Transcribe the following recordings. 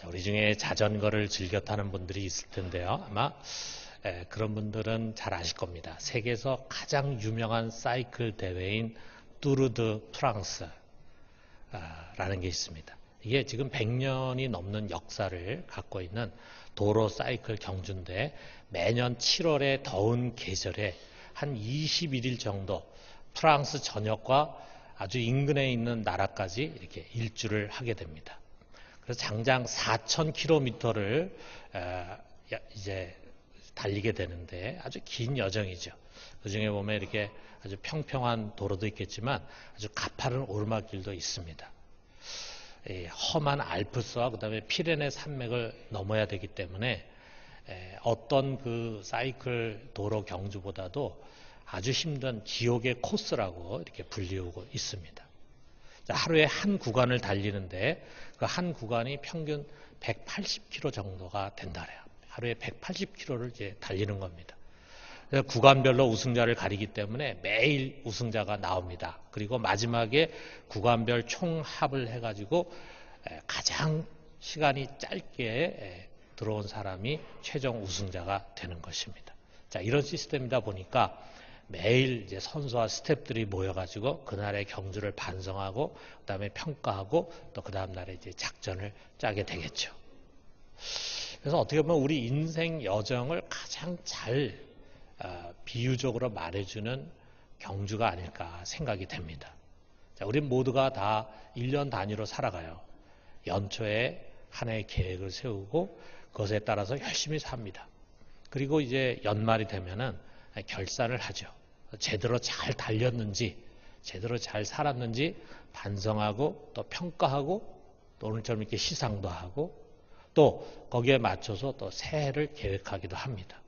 자, 우리 중에 자전거를 즐겨 타는 분들이 있을 텐데요. 아마 에, 그런 분들은 잘 아실 겁니다. 세계에서 가장 유명한 사이클 대회인 뚜르드 프랑스 라는 게 있습니다. 이게 지금 100년이 넘는 역사를 갖고 있는 도로 사이클 경주인데 매년 7월의 더운 계절에 한 21일 정도 프랑스 전역과 아주 인근에 있는 나라까지 이렇게 일주를 하게 됩니다. 그래서 장장 4,000km를 이제 달리게 되는데 아주 긴 여정이죠. 그 중에 보면 이렇게 아주 평평한 도로도 있겠지만 아주 가파른 오르막길도 있습니다. 험한 알프스와 그다음에 피레네 산맥을 넘어야 되기 때문에 어떤 그 사이클 도로 경주보다도 아주 힘든 지옥의 코스라고 이렇게 불리우고 있습니다. 하루에 한 구간을 달리는데 그 한 구간이 평균 180km 정도가 된다래요. 하루에 180km를 이제 달리는 겁니다. 구간별로 우승자를 가리기 때문에 매일 우승자가 나옵니다. 그리고 마지막에 구간별 총합을 해가지고 가장 시간이 짧게 들어온 사람이 최종 우승자가 되는 것입니다. 자, 이런 시스템이다 보니까 매일 이제 선수와 스탭들이 모여가지고 그날의 경주를 반성하고 그다음에 평가하고 또 그 다음 날에 이제 작전을 짜게 되겠죠. 그래서 어떻게 보면 우리 인생 여정을 가장 잘 어, 비유적으로 말해주는 경주가 아닐까 생각이 됩니다. 자, 우리 모두가 다 1년 단위로 살아가요. 연초에 하나의 계획을 세우고 그것에 따라서 열심히 삽니다. 그리고 이제 연말이 되면은 결산을 하죠. 제대로 잘 달렸는지, 제대로 잘 살았는지 반성하고 또 평가하고 또 오늘처럼 이렇게 시상도 하고 또 거기에 맞춰서 또 새해를 계획하기도 합니다.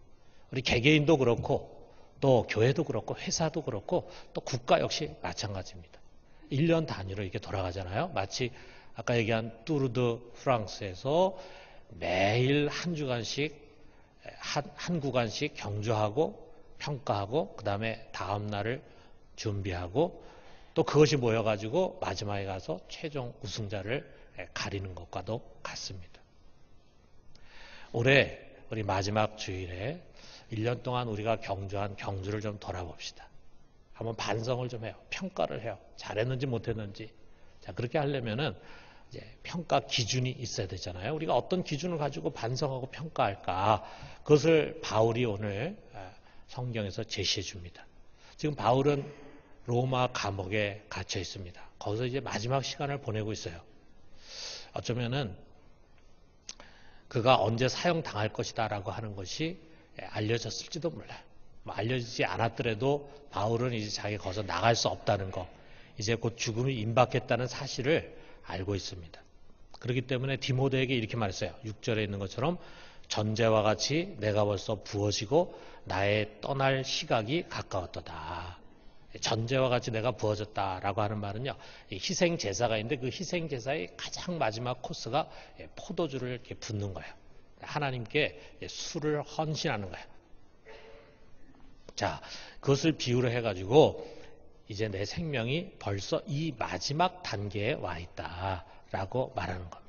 우리 개개인도 그렇고 또 교회도 그렇고 회사도 그렇고 또 국가 역시 마찬가지입니다. 1년 단위로 이렇게 돌아가잖아요. 마치 아까 얘기한 뚜르드 프랑스에서 매일 한 주간씩 한, 한 구간씩 경주하고 평가하고 그 다음에 다음 날을 준비하고 또 그것이 모여가지고 마지막에 가서 최종 우승자를 가리는 것과도 같습니다. 올해 우리 마지막 주일에 1년 동안 우리가 경주한 경주를 좀 돌아봅시다. 한번 반성을 좀 해요. 평가를 해요. 잘했는지 못했는지. 자, 그렇게 하려면은 이제 평가 기준이 있어야 되잖아요. 우리가 어떤 기준을 가지고 반성하고 평가할까? 그것을 바울이 오늘 성경에서 제시해 줍니다. 지금 바울은 로마 감옥에 갇혀 있습니다. 거기서 이제 마지막 시간을 보내고 있어요. 어쩌면은 그가 언제 사형당할 것이다라고 하는 것이 알려졌을지도 몰라요. 뭐 알려지지 않았더라도 바울은 이제 자기 거기서 나갈 수 없다는 거, 이제 곧 죽음이 임박했다는 사실을 알고 있습니다. 그렇기 때문에 디모데에게 이렇게 말했어요. 6절에 있는 것처럼 전제와 같이 내가 벌써 부어지고 나의 떠날 시각이 가까웠도다. 전제와 같이 내가 부어졌다라고 하는 말은요. 희생 제사가 있는데 그 희생 제사의 가장 마지막 코스가 포도주를 이렇게 붓는 거예요. 하나님께 술을 헌신하는 거예요. 자, 그것을 비유로 해가지고 이제 내 생명이 벌써 이 마지막 단계에 와 있다라고 말하는 겁니다.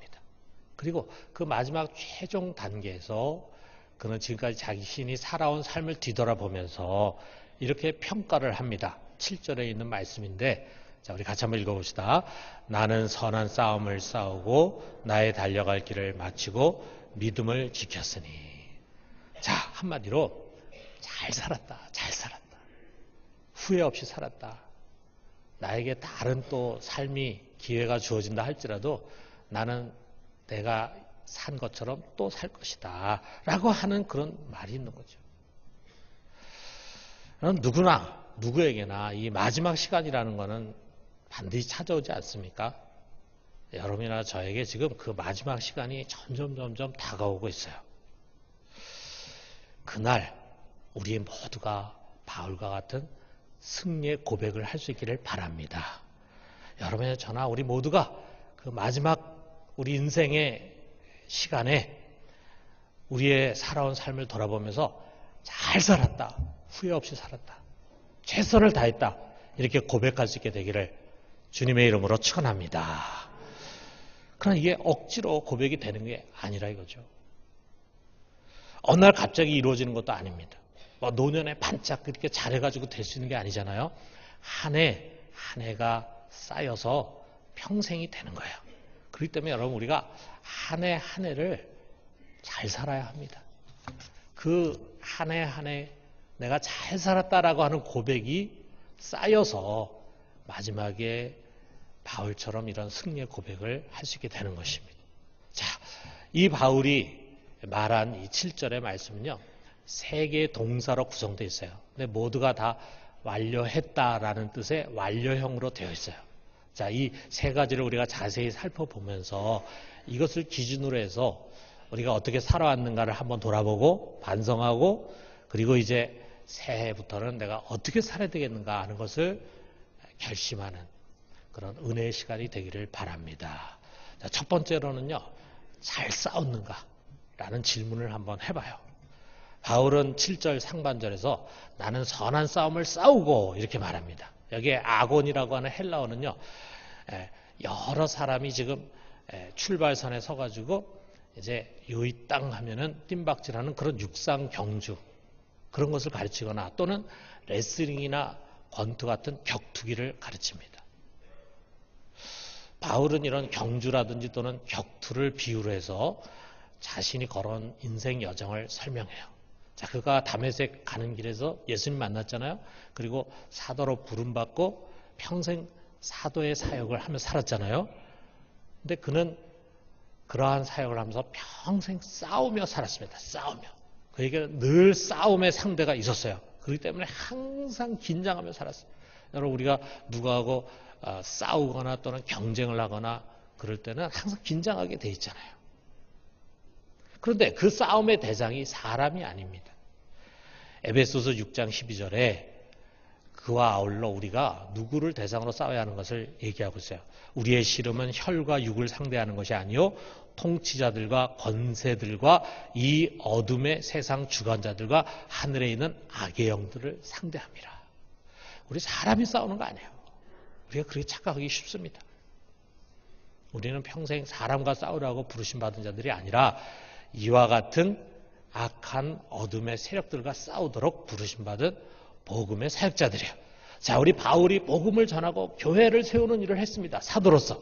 그리고 그 마지막 최종 단계에서 그는 지금까지 자신이 살아온 삶을 뒤돌아보면서 이렇게 평가를 합니다. 7절에 있는 말씀인데 자, 우리 같이 한번 읽어봅시다. 나는 선한 싸움을 싸우고 나의 달려갈 길을 마치고 믿음을 지켰으니. 자, 한마디로 잘 살았다. 잘 살았다. 후회 없이 살았다. 나에게 다른 또 삶이 기회가 주어진다 할지라도 나는 내가 산 것처럼 또 살 것이다. 라고 하는 그런 말이 있는 거죠. 누구나, 누구에게나 이 마지막 시간이라는 것은 반드시 찾아오지 않습니까? 여러분이나 저에게 지금 그 마지막 시간이 점점 점점 다가오고 있어요. 그날 우리 모두가 바울과 같은 승리의 고백을 할 수 있기를 바랍니다. 여러분의 저나 우리 모두가 그 마지막 우리 인생의 시간에 우리의 살아온 삶을 돌아보면서 잘 살았다. 후회 없이 살았다. 최선을 다했다. 이렇게 고백할 수 있게 되기를 주님의 이름으로 축원합니다. 그러나 이게 억지로 고백이 되는 게 아니라 이거죠. 어느 날 갑자기 이루어지는 것도 아닙니다. 뭐 노년에 반짝 그렇게 잘해가지고 될 수 있는 게 아니잖아요. 한 해, 한 해가 쌓여서 평생이 되는 거예요. 그렇기 때문에 여러분 우리가 한 해 한 해를 잘 살아야 합니다. 그 한 해 한 해 내가 잘 살았다라고 하는 고백이 쌓여서 마지막에 바울처럼 이런 승리의 고백을 할 수 있게 되는 것입니다. 자, 이 바울이 말한 이 7절의 말씀은요. 세 개의 동사로 구성되어 있어요. 근데 모두가 다 완료했다라는 뜻의 완료형으로 되어 있어요. 자, 이 세 가지를 우리가 자세히 살펴보면서 이것을 기준으로 해서 우리가 어떻게 살아왔는가를 한번 돌아보고 반성하고 그리고 이제 새해부터는 내가 어떻게 살아야 되겠는가 하는 것을 결심하는 그런 은혜의 시간이 되기를 바랍니다. 자, 첫 번째로는요, 잘 싸웠는가? 라는 질문을 한번 해봐요. 바울은 7절 상반절에서 나는 선한 싸움을 싸우고 이렇게 말합니다. 여기에 아곤이라고 하는 헬라어는요, 여러 사람이 지금 출발선에 서가지고 이제 요이 땅 하면은 뜀박질하는 그런 육상 경주 그런 것을 가르치거나 또는 레슬링이나 권투 같은 격투기를 가르칩니다. 바울은 이런 경주라든지 또는 격투를 비유로 해서 자신이 걸어온 인생 여정을 설명해요. 자, 그가 담에색 가는 길에서 예수님 만났잖아요. 그리고 사도로 부름받고 평생 사도의 사역을 하며 살았잖아요. 근데 그는 그러한 사역을 하면서 평생 싸우며 살았습니다. 싸우며. 그에게 늘 싸움의 상대가 있었어요. 그렇기 때문에 항상 긴장하며 살았어요. 여러분, 우리가 누구하고 어, 싸우거나 또는 경쟁을 하거나 그럴 때는 항상 긴장하게 돼 있잖아요. 그런데 그 싸움의 대상이 사람이 아닙니다. 에베소서 6장 12절에 그와 아울러 우리가 누구를 대상으로 싸워야 하는 것을 얘기하고 있어요. 우리의 씨름은 혈과 육을 상대하는 것이 아니요 통치자들과 권세들과 이 어둠의 세상 주관자들과 하늘에 있는 악의 영들을 상대합니다. 우리 사람이 싸우는 거 아니에요. 우리가 그렇게 착각하기 쉽습니다. 우리는 평생 사람과 싸우라고 부르심 받은 자들이 아니라 이와 같은 악한 어둠의 세력들과 싸우도록 부르심받은 복음의 사역자들이에요. 자, 우리 바울이 복음을 전하고 교회를 세우는 일을 했습니다. 사도로서.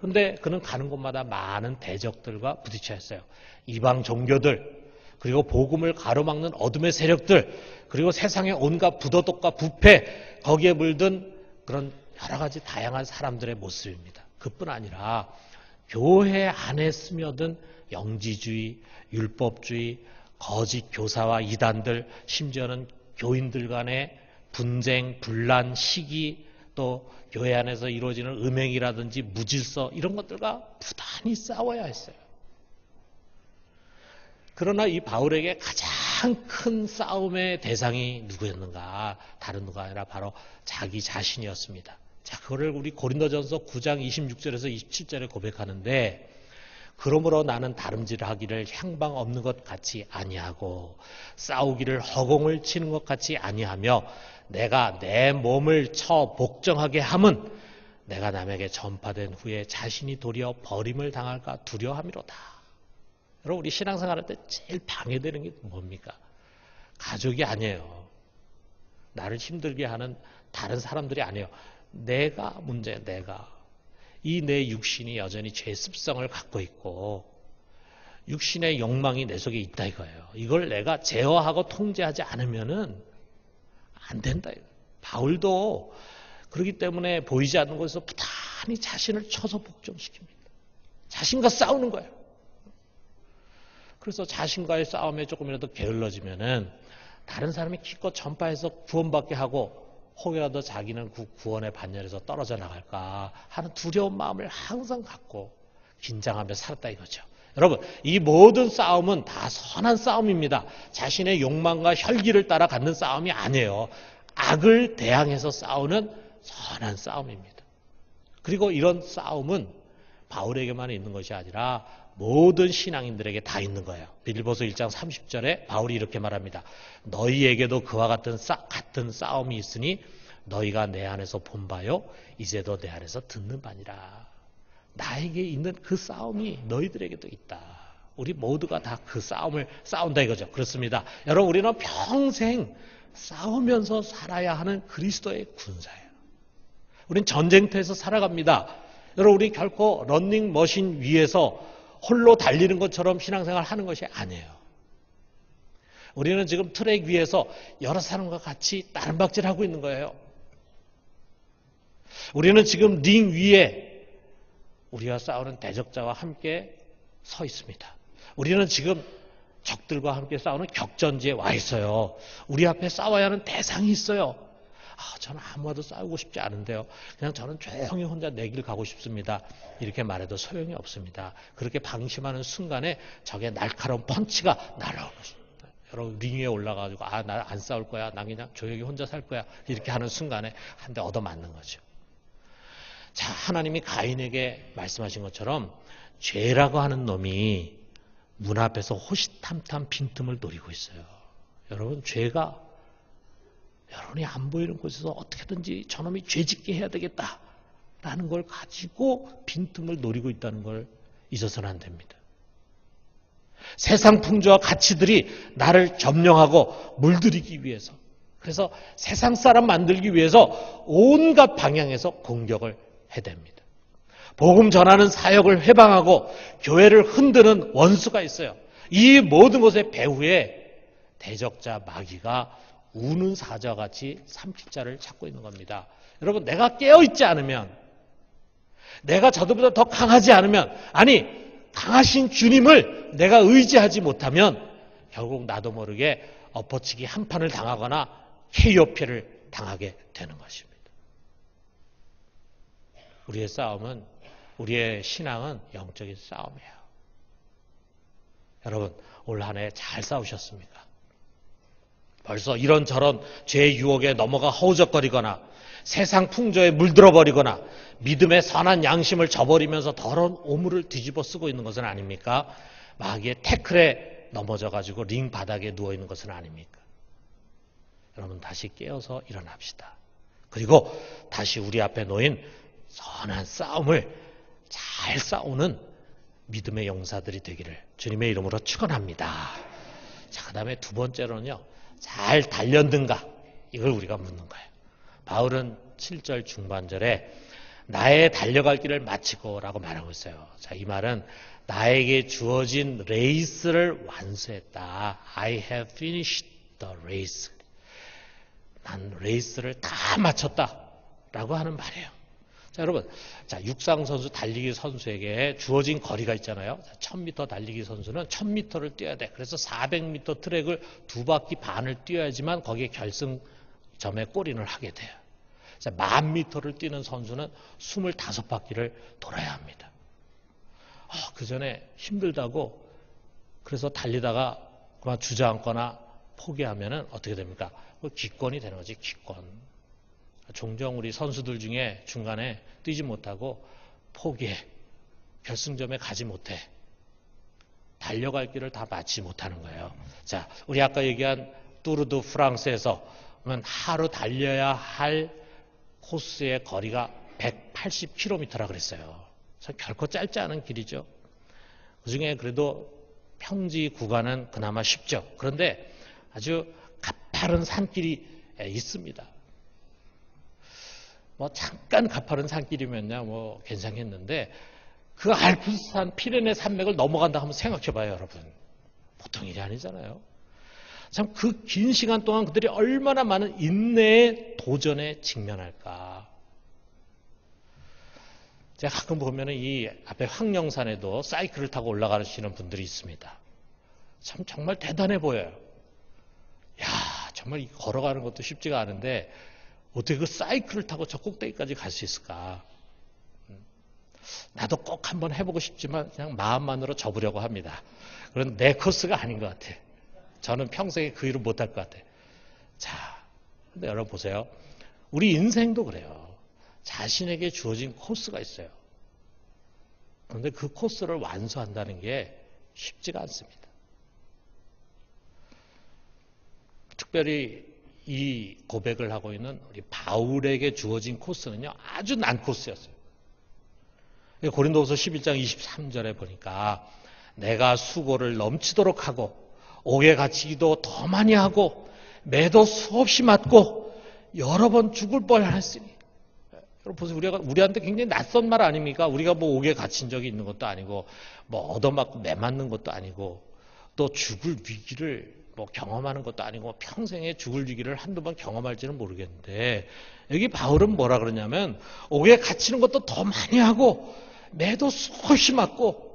근데 그는 가는 곳마다 많은 대적들과 부딪혀 했어요. 이방 종교들, 그리고 복음을 가로막는 어둠의 세력들, 그리고 세상의 온갖 부도덕과 부패, 거기에 물든 그런 여러 가지 다양한 사람들의 모습입니다. 그뿐 아니라 교회 안에 스며든 영지주의, 율법주의, 거짓 교사와 이단들, 심지어는 교인들 간의 분쟁, 분란, 시기, 또 교회 안에서 이루어지는 음행이라든지 무질서 이런 것들과 부단히 싸워야 했어요. 그러나 이 바울에게 가장 큰 싸움의 대상이 누구였는가? 다른 누가 아니라 바로 자기 자신이었습니다. 자, 그거를 우리 고린도전서 9장 26절에서 27절에 고백하는데 그러므로 나는 다름질하기를 향방 없는 것 같이 아니하고 싸우기를 허공을 치는 것 같이 아니하며 내가 내 몸을 쳐 복종하게 함은 내가 남에게 전파된 후에 자신이 도리어 버림을 당할까 두려함이로다. 여러분 우리 신앙생활 할때 제일 방해되는 게 뭡니까? 가족이 아니에요. 나를 힘들게 하는 다른 사람들이 아니에요. 내가 문제예요. 내가. 이 내 육신이 여전히 죄 습성을 갖고 있고 육신의 욕망이 내 속에 있다 이거예요. 이걸 내가 제어하고 통제하지 않으면은 안 된다. 바울도 그렇기 때문에 보이지 않는 곳에서 부단히 자신을 쳐서 복종시킵니다. 자신과 싸우는 거예요. 그래서 자신과의 싸움에 조금이라도 게을러지면은 다른 사람이 기껏 전파해서 구원받게 하고 혹여라도 자기는 그 구원의 반열에서 떨어져 나갈까 하는 두려운 마음을 항상 갖고 긴장하며 살았다 이거죠. 여러분, 이 모든 싸움은 다 선한 싸움입니다. 자신의 욕망과 혈기를 따라 갖는 싸움이 아니에요. 악을 대항해서 싸우는 선한 싸움입니다. 그리고 이런 싸움은 바울에게만 있는 것이 아니라 모든 신앙인들에게 다 있는 거예요. 빌보서 1장 30절에 바울이 이렇게 말합니다. 너희에게도 그와 같은 싸, 같은 싸움이 있으니 너희가 내 안에서 본 바요 이제도 내 안에서 듣는 바니라. 나에게 있는 그 싸움이 너희들에게도 있다. 우리 모두가 다 그 싸움을 싸운다 이거죠. 그렇습니다. 여러분 우리는 평생 싸우면서 살아야 하는 그리스도의 군사예요. 우린 전쟁터에서 살아갑니다. 여러분 우리 결코 런닝 머신 위에서 홀로 달리는 것처럼 신앙생활 하는 것이 아니에요. 우리는 지금 트랙 위에서 여러 사람과 같이 나름박질 하고 있는 거예요. 우리는 지금 링 위에 우리가 싸우는 대적자와 함께 서 있습니다. 우리는 지금 적들과 함께 싸우는 격전지에 와 있어요. 우리 앞에 싸워야 하는 대상이 있어요. 아, 저는 아무와도 싸우고 싶지 않은데요. 그냥 저는 조용히 혼자 내 길 가고 싶습니다. 이렇게 말해도 소용이 없습니다. 그렇게 방심하는 순간에 적의 날카로운 펀치가 날아오는 것입니다. 여러분 링 위에 올라가지고 아, 나 안 싸울 거야. 나 그냥 조용히 혼자 살 거야. 이렇게 하는 순간에 한 대 얻어맞는 거죠. 자, 하나님이 가인에게 말씀하신 것처럼 죄라고 하는 놈이 문 앞에서 호시탐탐 빈틈을 노리고 있어요. 여러분, 죄가 여러분이 안 보이는 곳에서 어떻게든지 저놈이 죄짓게 해야 되겠다. 라는 걸 가지고 빈틈을 노리고 있다는 걸 잊어서는 안 됩니다. 세상 풍조와 가치들이 나를 점령하고 물들이기 위해서 그래서 세상 사람 만들기 위해서 온갖 방향에서 공격을 해댑니다. 복음 전하는 사역을 회방하고 교회를 흔드는 원수가 있어요. 이 모든 것의 배후에 대적자 마귀가 우는 사자와 같이 삼킬자를 찾고 있는 겁니다. 여러분, 내가 깨어있지 않으면, 내가 저들보다 더 강하지 않으면, 아니, 강하신 주님을 내가 의지하지 못하면, 결국 나도 모르게 엎어치기 한 판을 당하거나 KOP를 당하게 되는 것입니다. 우리의 싸움은 우리의 신앙은 영적인 싸움이에요. 여러분, 올 한 해 잘 싸우셨습니까? 벌써 이런저런 죄의 유혹에 넘어가 허우적거리거나 세상 풍조에 물들어 버리거나 믿음의 선한 양심을 저버리면서 더러운 오물을 뒤집어 쓰고 있는 것은 아닙니까? 마귀의 태클에 넘어져 가지고 링 바닥에 누워 있는 것은 아닙니까? 여러분 다시 깨어서 일어납시다. 그리고 다시 우리 앞에 놓인 선한 싸움을 잘 싸우는 믿음의 용사들이 되기를 주님의 이름으로 축원합니다. 자, 그다음에 두 번째로는요. 잘 단련든가 이걸 우리가 묻는 거예요. 바울은 7절 중반절에 나의 달려갈 길을 마치고라고 말하고 있어요. 자, 이 말은 나에게 주어진 레이스를 완수했다. I have finished the race. 난 레이스를 다 마쳤다. 라고 하는 말이에요. 자, 여러분. 자, 육상 선수 달리기 선수에게 주어진 거리가 있잖아요. 1000m 달리기 선수는 1000m를 뛰어야 돼. 그래서 400m 트랙을 두 바퀴 반을 뛰어야지만 거기에 결승점에 골인을 하게 돼요. 자, 만 미터를 뛰는 선수는 25바퀴를 돌아야 합니다. 아, 그 전에 힘들다고 그래서 달리다가 그만 주저앉거나 포기하면은 어떻게 됩니까? 그 기권이 되는 거지, 기권. 종종 우리 선수들 중에 중간에 뛰지 못하고 포기해. 결승점에 가지 못해. 달려갈 길을 다 마치 못하는 거예요. 자, 우리 아까 얘기한 뚜르드 프랑스에서 하루 달려야 할 코스의 거리가 180km라 그랬어요. 결코 짧지 않은 길이죠. 그 중에 그래도 평지 구간은 그나마 쉽죠. 그런데 아주 가파른 산길이 있습니다. 뭐 잠깐 가파른 산길이면야 뭐 괜찮겠는데 그 알프스산 피레네 산맥을 넘어간다 하면 생각해 봐요, 여러분. 보통 일이 아니잖아요. 참 그 긴 시간 동안 그들이 얼마나 많은 인내의 도전에 직면할까. 제가 가끔 보면은 이 앞에 황령산에도 사이클을 타고 올라가시는 분들이 있습니다. 참 정말 대단해 보여요. 야, 정말 걸어가는 것도 쉽지가 않은데 어떻게 그 사이클을 타고 저 꼭대기까지 갈 수 있을까? 음. 나도 꼭 한번 해보고 싶지만 그냥 마음만으로 접으려고 합니다. 그런 내 코스가 아닌 것 같아. 저는 평생에 그 일을 못할 것 같아. 자, 근데 여러분 보세요. 우리 인생도 그래요. 자신에게 주어진 코스가 있어요. 그런데 그 코스를 완수한다는 게 쉽지가 않습니다. 특별히 이 고백을 하고 있는 우리 바울에게 주어진 코스는요, 아주 난 코스였어요. 고린도후서 11장 23절에 보니까 내가 수고를 넘치도록 하고 옥에 갇히기도 더 많이 하고 매도 수없이 맞고 여러 번 죽을 뻔했으니 여러분 보세요 우리가 우리한테 굉장히 낯선 말 아닙니까? 우리가 뭐 옥에 갇힌 적이 있는 것도 아니고 뭐 얻어맞고 매 맞는 것도 아니고 또 죽을 위기를 뭐 경험하는 것도 아니고 평생에 죽을 위기를 한두 번 경험할지는 모르겠는데 여기 바울은 뭐라 그러냐면 옥에 갇히는 것도 더 많이 하고 매도 수없이 맞고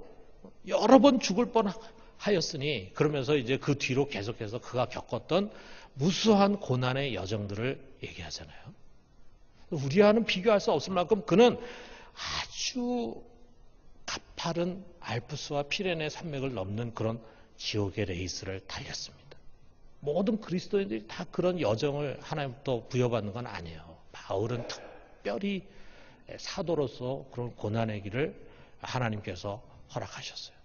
여러 번 죽을 뻔하였으니 그러면서 이제 그 뒤로 계속해서 그가 겪었던 무수한 고난의 여정들을 얘기하잖아요. 우리와는 비교할 수 없을 만큼 그는 아주 가파른 알프스와 피레네 산맥을 넘는 그런 지옥의 레이스를 달렸습니다. 모든 그리스도인들이 다 그런 여정을 하나님부터 부여받는 건 아니에요. 바울은 특별히 사도로서 그런 고난의 길을 하나님께서 허락하셨어요.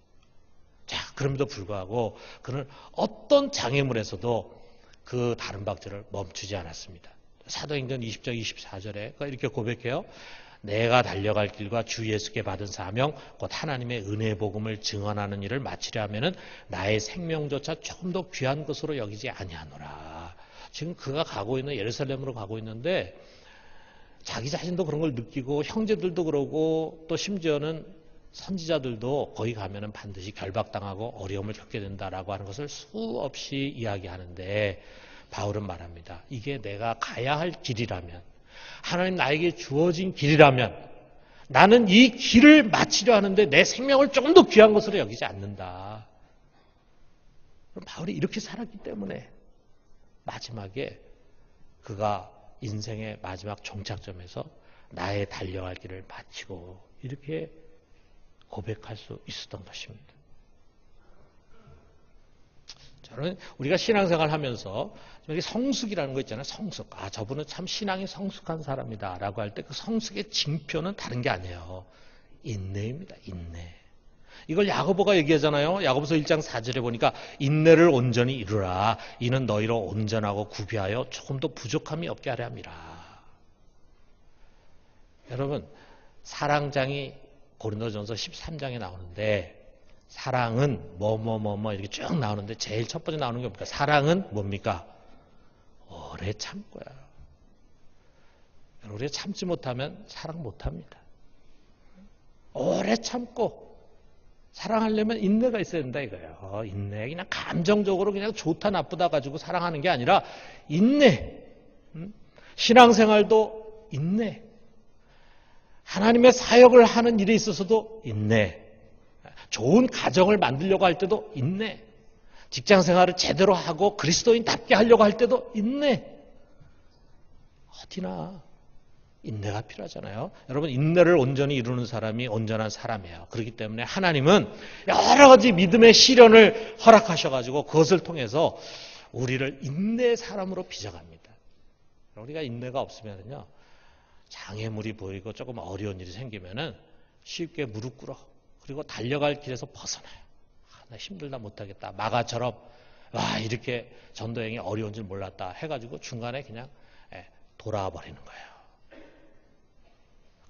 자, 그럼에도 불구하고 그는 어떤 장애물에서도 그 다른 박질을 멈추지 않았습니다. 사도행전 20장 24절에 이렇게 고백해요. 내가 달려갈 길과 주 예수께 받은 사명, 곧 하나님의 은혜 복음을 증언하는 일을 마치려 하면은 나의 생명조차 조금 더 귀한 것으로 여기지 아니하노라. 지금 그가 가고 있는 예루살렘으로 가고 있는데 자기 자신도 그런 걸 느끼고 형제들도 그러고 또 심지어는 선지자들도 거기 가면은 반드시 결박당하고 어려움을 겪게 된다라고 하는 것을 수없이 이야기하는데 바울은 말합니다. 이게 내가 가야 할 길이라면 하나님 나에게 주어진 길이라면 나는 이 길을 마치려 하는데 내 생명을 조금 더 귀한 것으로 여기지 않는다. 바울이 이렇게 살았기 때문에 마지막에 그가 인생의 마지막 종착점에서 나의 달려갈 길을 마치고 이렇게 고백할 수 있었던 것입니다. 저는 우리가 신앙생활 하면서 성숙이라는 거 있잖아요. 성숙. 아, 저분은 참 신앙이 성숙한 사람이다. 라고 할 때 그 성숙의 징표는 다른 게 아니에요. 인내입니다. 인내. 이걸 야고보가 얘기하잖아요. 야고보서 1장 4절에 보니까 인내를 온전히 이루라. 이는 너희로 온전하고 구비하여 조금도 부족함이 없게 하려 함이라. 여러분, 사랑장이 고린도전서 13장에 나오는데 사랑은 뭐 뭐 뭐 뭐 이렇게 쭉 나오는데 제일 첫 번째 나오는 게 뭡니까? 사랑은 뭡니까? 오래 참고야. 우리가 참지 못하면 사랑 못합니다. 오래 참고 사랑하려면 인내가 있어야 된다 이거예요. 어, 인내 그냥 감정적으로 그냥 좋다 나쁘다 가지고 사랑하는 게 아니라 인내. 신앙생활도 인내. 하나님의 사역을 하는 일에 있어서도 인내. 좋은 가정을 만들려고 할 때도 인내. 직장 생활을 제대로 하고 그리스도인답게 하려고 할 때도 인내. 어디나 인내가 필요하잖아요. 여러분 인내를 온전히 이루는 사람이 온전한 사람이에요. 그렇기 때문에 하나님은 여러 가지 믿음의 시련을 허락하셔가지고 그것을 통해서 우리를 인내 사람으로 빚어갑니다. 우리가 인내가 없으면요 장애물이 보이고 조금 어려운 일이 생기면은 쉽게 무릎 꿇어 그리고 달려갈 길에서 벗어나요. 아, 나 힘들다 못하겠다. 마가처럼 와 이렇게 전도행이 어려운 줄 몰랐다 해가지고 중간에 그냥 예, 돌아와 버리는 거예요.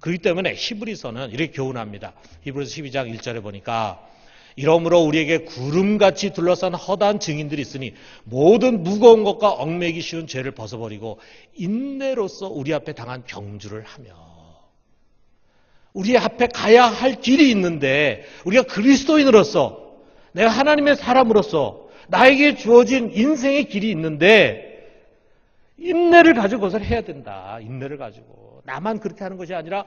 그렇기 때문에 히브리서는 이렇게 교훈합니다. 히브리서 12장 1절에 보니까 이러므로 우리에게 구름같이 둘러싼 허다한 증인들이 있으니 모든 무거운 것과 얽매기 쉬운 죄를 벗어버리고 인내로서 우리 앞에 당한 경주를 하며 우리 앞에 가야 할 길이 있는데 우리가 그리스도인으로서 내가 하나님의 사람으로서 나에게 주어진 인생의 길이 있는데 인내를 가지고 그것을 해야 된다. 인내를 가지고 나만 그렇게 하는 것이 아니라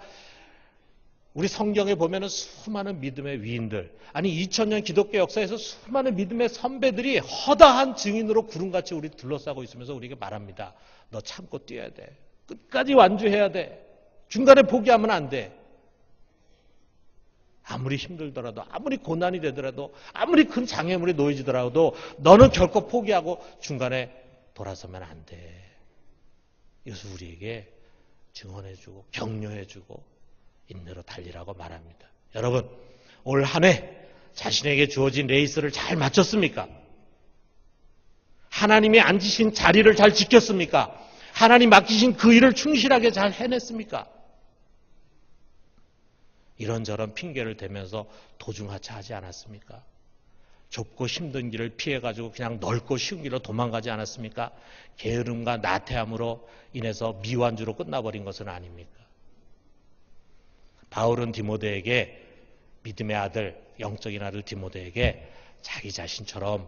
우리 성경에 보면은 수많은 믿음의 위인들, 아니 2000년 기독교 역사에서 수많은 믿음의 선배들이 허다한 증인으로 구름같이 우리 둘러싸고 있으면서 우리에게 말합니다. 너 참고 뛰어야 돼. 끝까지 완주해야 돼. 중간에 포기하면 안 돼. 아무리 힘들더라도, 아무리 고난이 되더라도, 아무리 큰 장애물에 놓여지더라도, 너는 결코 포기하고 중간에 돌아서면 안 돼. 이것을 우리에게 증언해주고, 격려해주고, 인내로 달리라고 말합니다. 여러분, 올 한 해 자신에게 주어진 레이스를 잘 마쳤습니까? 하나님이 앉으신 자리를 잘 지켰습니까? 하나님 맡기신 그 일을 충실하게 잘 해냈습니까? 이런저런 핑계를 대면서 도중하차하지 않았습니까? 좁고 힘든 길을 피해가지고 그냥 넓고 쉬운 길로 도망가지 않았습니까? 게으름과 나태함으로 인해서 미완주로 끝나버린 것은 아닙니까? 바울은 디모데에게 믿음의 아들, 영적인 아들 디모데에게 자기 자신처럼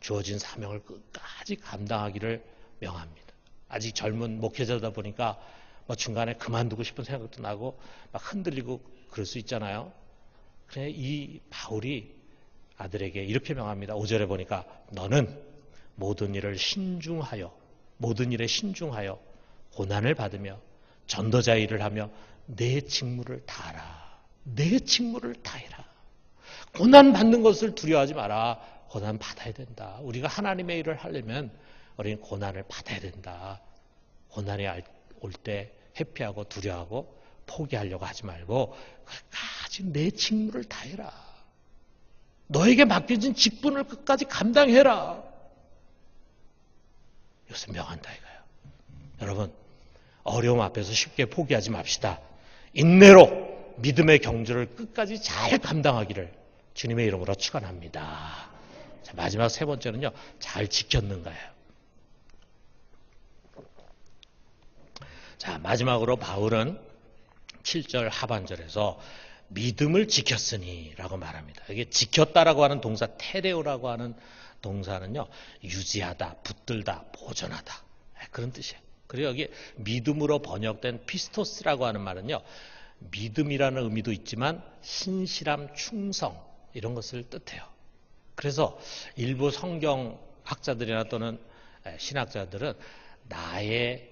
주어진 사명을 끝까지 감당하기를 명합니다. 아직 젊은 목회자다 보니까 뭐 중간에 그만두고 싶은 생각도 나고 막 흔들리고 그럴 수 있잖아요. 그래 이 바울이 아들에게 이렇게 명합니다. 5절에 보니까 너는 모든 일을 신중하여 모든 일에 신중하여 고난을 받으며 전도자 일을 하며 내 직무를 다하라. 내 직무를 다해라. 고난 받는 것을 두려워하지 마라. 고난 받아야 된다. 우리가 하나님의 일을 하려면 우리는 고난을 받아야 된다. 고난이 올 때 회피하고 두려워하고 포기하려고 하지 말고 끝까지 내 직무를 다해라. 너에게 맡겨진 직분을 끝까지 감당해라. 이것을 명한다 이거예요. 여러분 어려움 앞에서 쉽게 포기하지 맙시다. 인내로 믿음의 경주를 끝까지 잘 감당하기를 주님의 이름으로 축원합니다. 마지막 세 번째는요. 잘 지켰는가요? 자, 마지막으로 바울은 7절 하반절에서 믿음을 지켰으니 라고 말합니다. 이게 지켰다라고 하는 동사 테레오라고 하는 동사는요. 유지하다, 붙들다, 보존하다. 네, 그런 뜻이에요. 그리고 여기 믿음으로 번역된 피스토스라고 하는 말은요. 믿음이라는 의미도 있지만 신실함, 충성 이런 것을 뜻해요. 그래서 일부 성경 학자들이나 또는 신학자들은 나의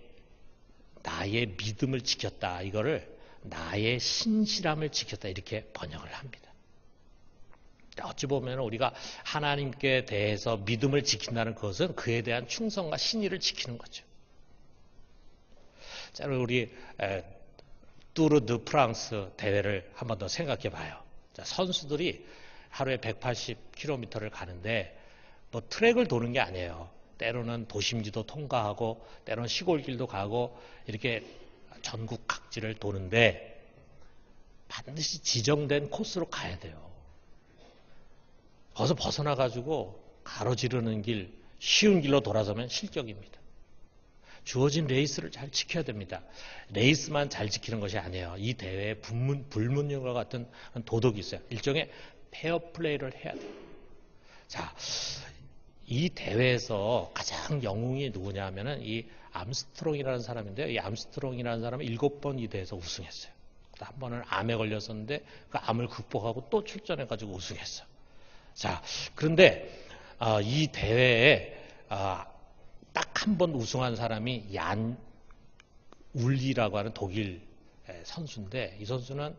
나의 믿음을 지켰다 이거를 나의 신실함을 지켰다 이렇게 번역을 합니다. 어찌 보면 우리가 하나님께 대해서 믿음을 지킨다는 것은 그에 대한 충성과 신의를 지키는 거죠. 자, 우리 뚜르 드 프랑스 대회를 한 번 더 생각해 봐요. 자, 선수들이 하루에 180km를 가는데 뭐 트랙을 도는 게 아니에요. 때로는 도심지도 통과하고 때로는 시골길도 가고 이렇게 전국 각지를 도는데 반드시 지정된 코스로 가야 돼요. 거기서 벗어나 가지고 가로지르는 길, 쉬운 길로 돌아서면 실격입니다. 주어진 레이스를 잘 지켜야 됩니다. 레이스만 잘 지키는 것이 아니에요. 이 대회에 불문, 불문율과 같은 도덕이 있어요. 일종의 페어플레이를 해야 돼요. 자, 이 대회에서 가장 영웅이 누구냐 하면은 이 암스트롱이라는 사람인데요. 이 암스트롱이라는 사람은 일곱 번이 대회에서 우승했어요. 한 번은 암에 걸렸었는데 그 암을 극복하고 또 출전해가지고 우승했어요. 자, 그런데 어, 이 대회에 어, 딱한 번 우승한 사람이 얀 울리라고 하는 독일 선수인데 이 선수는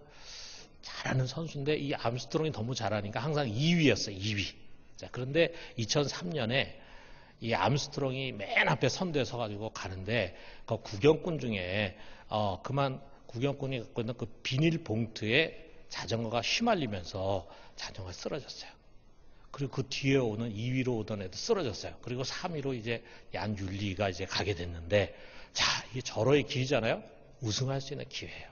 잘하는 선수인데 이 암스트롱이 너무 잘하니까 항상 2위였어요. 2위. 자, 그런데 2003년에 이 암스트롱이 맨 앞에 선두에 서가지고 가는데 그 구경꾼 중에 어 그만 구경꾼이 갖고 있는 그 비닐 봉투에 자전거가 휘말리면서 자전거가 쓰러졌어요. 그리고 그 뒤에 오는 2위로 오던 애도 쓰러졌어요. 그리고 3위로 이제 얀율리가 이제 가게 됐는데 자 이게 절호의 기회잖아요. 우승할 수 있는 기회예요.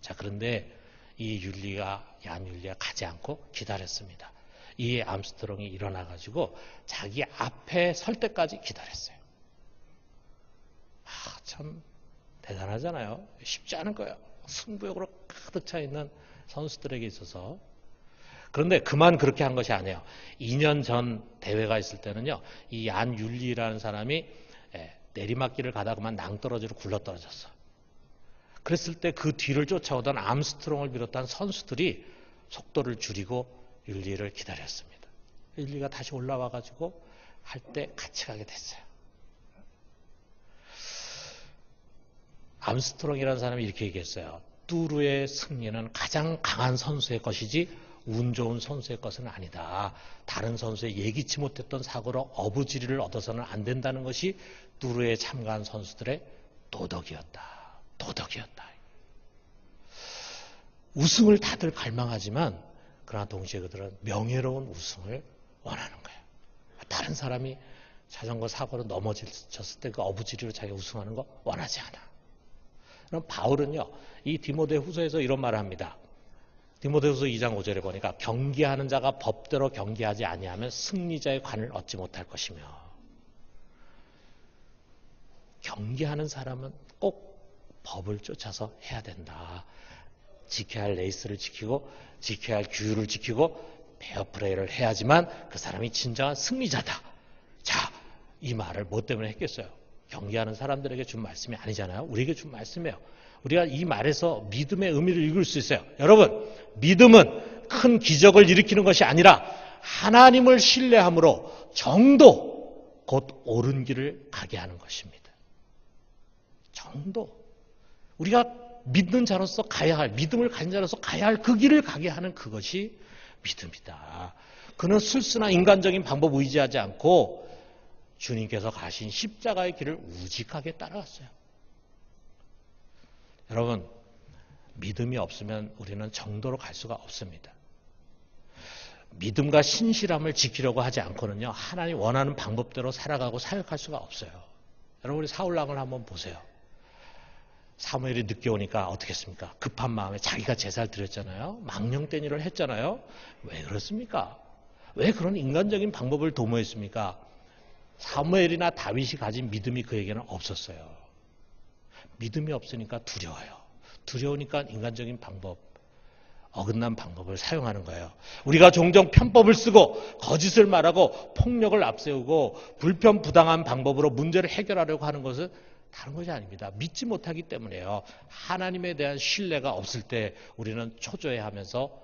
자 그런데 이 율리가 얀율리가 가지 않고 기다렸습니다. 이 암스트롱이 일어나 가지고 자기 앞에 설 때까지 기다렸어요. 아, 참 대단하잖아요. 쉽지 않은 거예요. 승부욕으로 가득 차 있는 선수들에게 있어서. 그런데 그만 그렇게 한 것이 아니에요. 2년 전 대회가 있을 때는요. 이 안 율리라는 사람이 예, 내리막길을 가다 그만 낭떠러지로 굴러 떨어졌어. 그랬을 때 그 뒤를 쫓아오던 암스트롱을 비롯한 선수들이 속도를 줄이고 윤리를 기다렸습니다. 윤리가 다시 올라와 가지고 할 때 같이 가게 됐어요. 암스트롱이라는 사람이 이렇게 얘기했어요. 뚜르의 승리는 가장 강한 선수의 것이지 운 좋은 선수의 것은 아니다. 다른 선수의 예기치 못했던 사고로 어부지리를 얻어서는 안 된다는 것이 뚜르에 참가한 선수들의 도덕이었다. 도덕이었다. 우승을 다들 갈망하지만 그러나 동시에 그들은 명예로운 우승을 원하는 거예요. 다른 사람이 자전거 사고로 넘어졌을 때 그 어부지리로 자기가 우승하는 거 원하지 않아. 그럼 바울은요, 이 디모데 후서에서 이런 말을 합니다. 디모데 후서 2장 5절에 보니까 경기하는 자가 법대로 경기하지 아니하면 승리자의 관을 얻지 못할 것이며 경기하는 사람은 꼭 법을 쫓아서 해야 된다. 지켜야 할 레이스를 지키고 지켜야 할 규율을 지키고 페어플레이를 해야지만 그 사람이 진정한 승리자다. 자, 이 말을 뭐 때문에 했겠어요? 경기하는 사람들에게 준 말씀이 아니잖아요. 우리에게 준 말씀이에요. 우리가 이 말에서 믿음의 의미를 읽을 수 있어요. 여러분, 믿음은 큰 기적을 일으키는 것이 아니라 하나님을 신뢰함으로 정도 곧 옳은 길을 가게 하는 것입니다. 정도. 우리가 믿는 자로서 가야 할, 믿음을 가진 자로서 가야 할 그 길을 가게 하는 그것이 믿음이다. 그는 술수나 인간적인 방법 의지하지 않고 주님께서 가신 십자가의 길을 우직하게 따라갔어요. 여러분, 믿음이 없으면 우리는 정도로 갈 수가 없습니다. 믿음과 신실함을 지키려고 하지 않고는요, 하나님 원하는 방법대로 살아가고 사역할 수가 없어요. 여러분, 우리 사울랑을 한번 보세요. 사무엘이 늦게 오니까 어떻게 했습니까? 급한 마음에 자기가 제사를 드렸잖아요. 망령된 일을 했잖아요. 왜 그렇습니까? 왜 그런 인간적인 방법을 도모했습니까? 사무엘이나 다윗이 가진 믿음이 그에게는 없었어요. 믿음이 없으니까 두려워요. 두려우니까 인간적인 방법, 어긋난 방법을 사용하는 거예요. 우리가 종종 편법을 쓰고 거짓을 말하고 폭력을 앞세우고 불편 부당한 방법으로 문제를 해결하려고 하는 것은 다른 것이 아닙니다. 믿지 못하기 때문에요. 하나님에 대한 신뢰가 없을 때 우리는 초조해하면서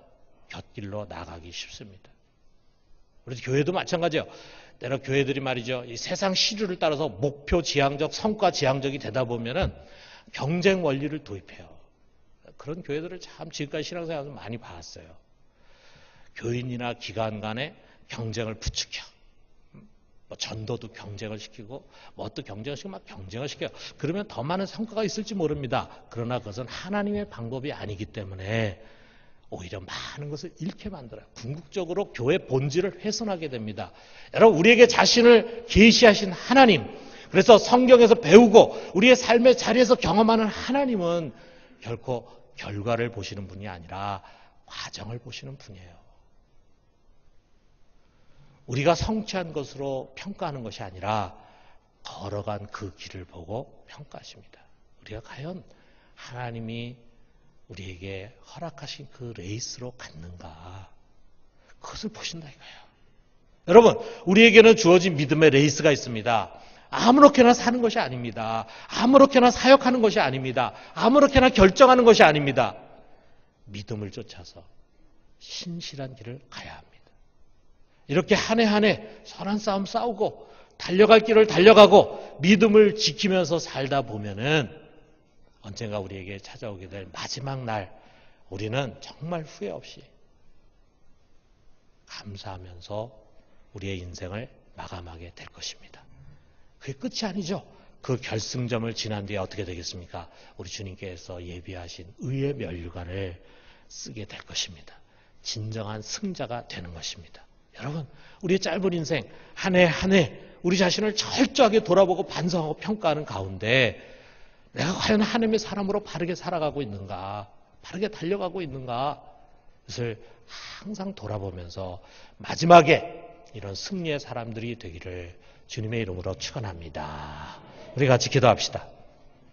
곁길로 나가기 쉽습니다. 우리 교회도 마찬가지예요. 때로 교회들이 말이죠. 이 세상 시류를 따라서 목표 지향적, 성과 지향적이 되다 보면은 경쟁 원리를 도입해요. 그런 교회들을 참 지금까지 신앙생활에서 많이 봤어요. 교인이나 기관 간에 경쟁을 부추겨. 뭐 전도도 경쟁을 시키고 뭐또 경쟁을 시키고 막 경쟁을 시켜요. 그러면 더 많은 성과가 있을지 모릅니다. 그러나 그것은 하나님의 방법이 아니기 때문에 오히려 많은 것을 잃게 만들어요. 궁극적으로 교회 본질을 훼손하게 됩니다. 여러분 우리에게 자신을 계시하신 하나님 그래서 성경에서 배우고 우리의 삶의 자리에서 경험하는 하나님은 결코 결과를 보시는 분이 아니라 과정을 보시는 분이에요. 우리가 성취한 것으로 평가하는 것이 아니라 걸어간 그 길을 보고 평가하십니다. 우리가 과연 하나님이 우리에게 허락하신 그 레이스로 갔는가? 그것을 보신다 이거예요. 여러분, 우리에게는 주어진 믿음의 레이스가 있습니다. 아무렇게나 사는 것이 아닙니다. 아무렇게나 사역하는 것이 아닙니다. 아무렇게나 결정하는 것이 아닙니다. 믿음을 쫓아서 신실한 길을 가야 합니다. 이렇게 한 해 한 해 선한 싸움 싸우고 달려갈 길을 달려가고 믿음을 지키면서 살다 보면은 언젠가 우리에게 찾아오게 될 마지막 날 우리는 정말 후회 없이 감사하면서 우리의 인생을 마감하게 될 것입니다. 그게 끝이 아니죠. 그 결승점을 지난 뒤에 어떻게 되겠습니까? 우리 주님께서 예비하신 의의 멸류관을 쓰게 될 것입니다. 진정한 승자가 되는 것입니다. 여러분, 우리의 짧은 인생 한 해 한 해 우리 자신을 철저하게 돌아보고 반성하고 평가하는 가운데 내가 과연 하나님의 사람으로 바르게 살아가고 있는가, 바르게 달려가고 있는가, 그것을 항상 돌아보면서 마지막에 이런 승리의 사람들이 되기를 주님의 이름으로 축원합니다. 우리 같이 기도합시다.